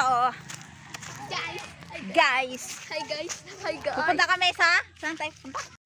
So, Guys! guys, Hi guys! Hi guys! pupunta kami sa... Saan tayo pupunta?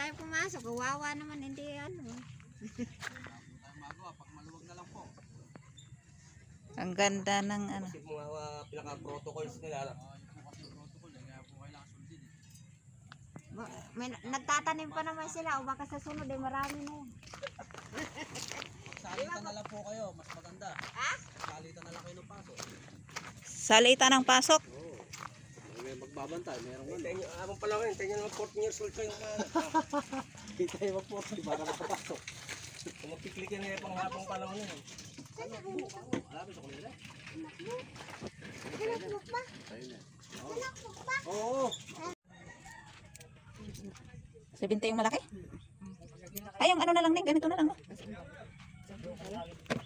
Tayo pumasok. Kawawa naman. Hindi ano. Tayo magawa, pag maluwag na lang po. Ang ganda ng ano. Kasi mga uh, pinaka-protocols nila. Yun eh. Eh. May, nagtatanim pa naman sila. O baka sa sunod ay marami na yan. Salitan na lang po kayo, mas maganda. Ha? Salitan na lang kayo ng pasok. Salitan ng pasok. May magbabantay, merong ano. Hintayin nyo, abang pala kayo, hintayin nyo naman 14 years old kayo. Hindi tayo magporto, para makapasok. Kung magpiklikin nila pang habang panahon yun. eh. Malapit sa kanila. Tayo na. Oo. 70 yung malaki? Ay, yung ano na lang din. Ganito na lang. No?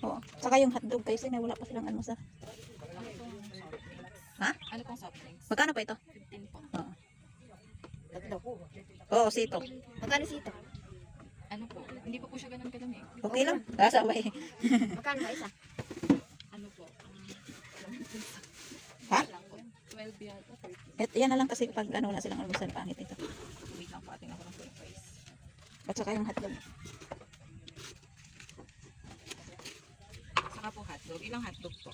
Oo. Saka yung hotdog kasi na wala pa silang ano sa... Ha? Ano pong soft drinks? Magkano pa ito? 15 po. Oo. Oo, sito. Magkano sito? Ano po? Hindi pa po siya ganun kadami. Okay lang. Kasabay. Magkano ba isa? Ano po? Ha? Lang po. 12 yata. 13. Et, yan na lang kasi pag ano, wala silang almusal, pangit ito. Wait lang po. Ating ako ng price. At saka yung hotdog. Saka po hotdog. Ilang hotdog po?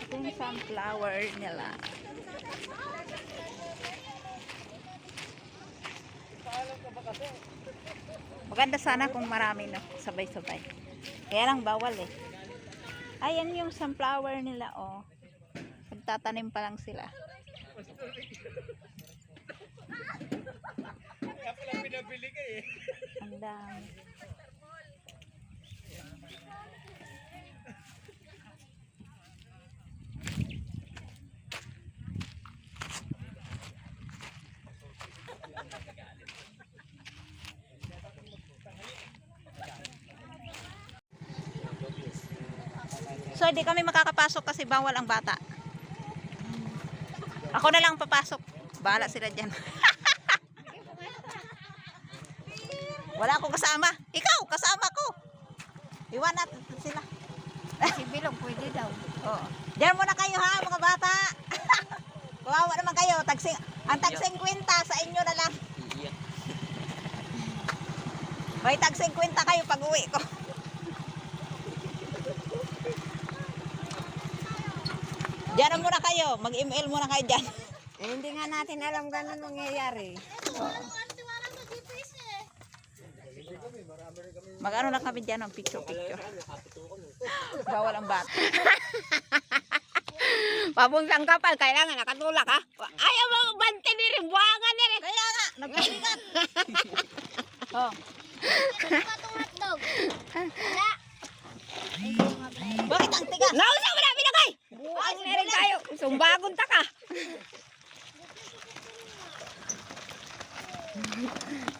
Ito yung sunflower nila. Maganda sana kung marami no, sabay-sabay. Kaya lang bawal eh. Ayan yung sunflower nila oh. Magtatanim pa lang sila. Kaya pala pinabili ka eh. Ang dami. So, hindi kami makakapasok kasi bawal ang bata. Ako na lang papasok. Bahala sila dyan. Wala akong kasama. Iwan natin sila. Si Bilog pwede daw. Oo. Diyan muna kayo ha, mga bata. Kawawa naman kayo. Tagsing, ang tagsing kwenta sa inyo na lang. May tagsing kwenta kayo pag uwi ko. Diyan na muna kayo. Mag-email muna kayo dyan. Eh, hindi nga natin alam ganun nangyayari. Mag-ano lang kami dyan ng picture-picture. Bawal ang bata. Pabunsang kapal, kailangan nakatulak ha. Ayaw mo bante ni rin, buwangan ni rin. Kaya nga, nagpabigat. oh. Bakit ang tigas? Nausa mo na binagay! Buwang ni rin kayo. Sumbagon ta ka.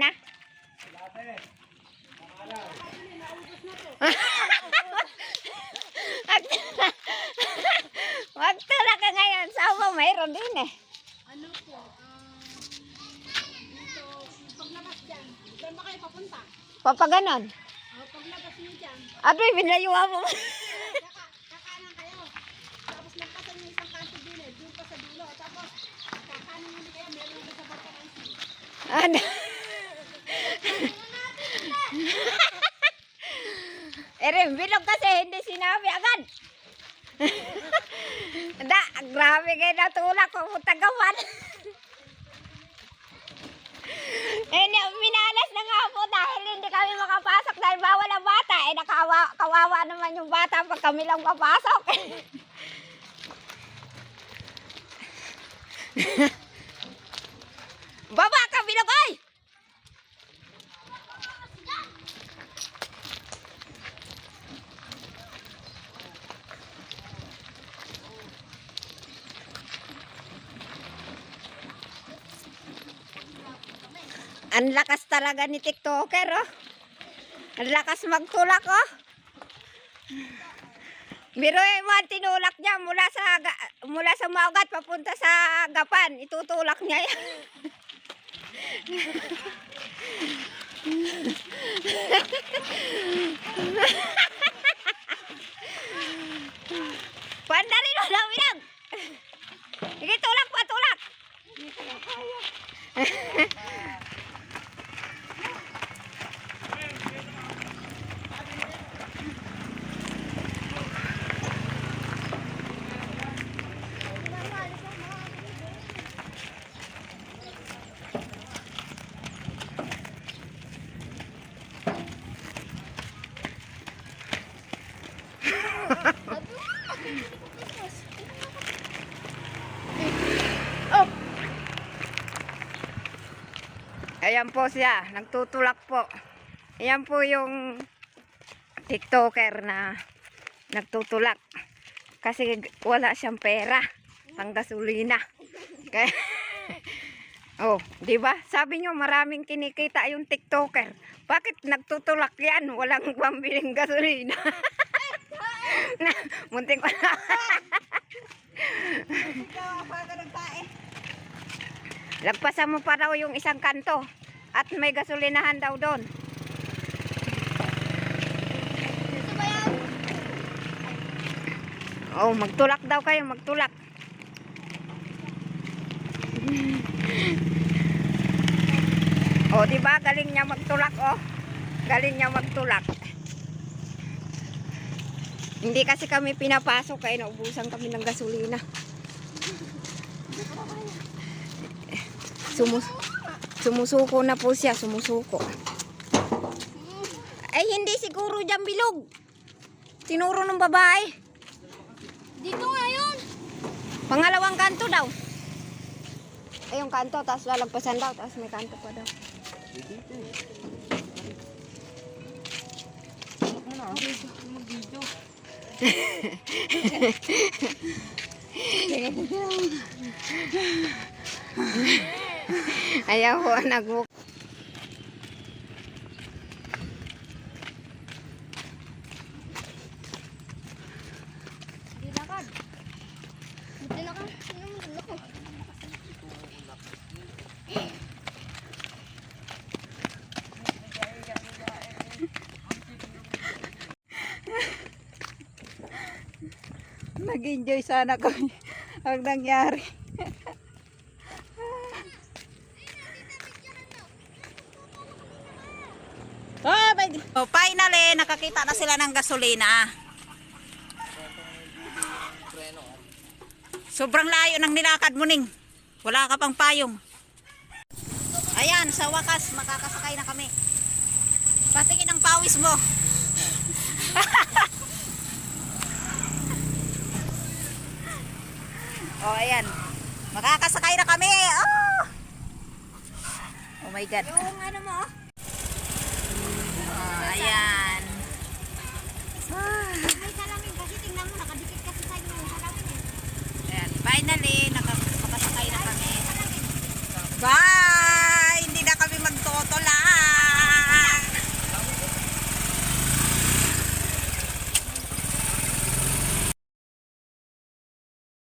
Gasolina? Magtulak ka ngayon. Saan mo mayroon din eh. Ano po, ah, dito, paglabas dyan, saan ba kayo papunta? Papaganon. O, paglabas niyo dyan, Adoy, binayuha mo. kaka, kakanan kayo. Tapos nagkasan yung isang kanto din eh, doon pa sa dulo. Tapos, kakanan nyo kayo, meron doon sa Barcaransi. ano? Bilog kasi hindi sinabi agad. da, grabe kayo natulak ko tagawan. eh, minalas na nga po dahil hindi kami makapasok dahil bawal ang bata. Eh, nakawa, kawawa naman yung bata pag kami lang papasok. Baba ka, binugoy! Ang lakas talaga ni TikToker, oh. Ang lakas magtulak, oh. Biro eh, tinulak niya mula sa, mula sa Maugat papunta sa Gapan. Itutulak niya yan. Panda rin o daw yan. Sige, tulak pa, tulak. Ayan po siya, nagtutulak po. Ayan po yung TikToker na nagtutulak. Kasi wala siyang pera, pang gasolina. Kaya, Oh, di ba? Sabi nyo maraming kinikita yung TikToker. Bakit nagtutulak yan? Walang pambiling gasolina. na, munting ko na. Lagpasan mo pa raw yung isang kanto. At may gasolinahan daw doon. Oh, magtulak daw kayo, magtulak. Oh, di ba? Galing niya magtulak, oh. Galing niya magtulak. Hindi kasi kami pinapasok kaya naubusan kami ng gasolina. Sumus sumusuko na po siya, sumusuko. Ay, hindi siguro dyan bilog. Tinuro ng babae. Dito nga yun. Pangalawang kanto daw. Ay, yung kanto, tapos lalagpasan daw, tapos may kanto pa daw. Ayaw ko, nagmuk. Dilakad. Dilakad. Nag-enjoy sana kami ang nangyari. oh, my... oh, finally, nakakita na sila ng gasolina. Sobrang layo ng nilakad mo, Ning. Wala ka pang payong. Ayan, sa wakas, makakasakay na kami. Patingin ang pawis mo. Oh, ayan. Makakasakay na kami. Oh! Oh my God. Yung ano mo, Oh, ayan. May salamin kasi tingnan mo nakadikit kasi sa inyo yung salamin finally nakapasakay na kami. Bye! Hindi na kami magtoto.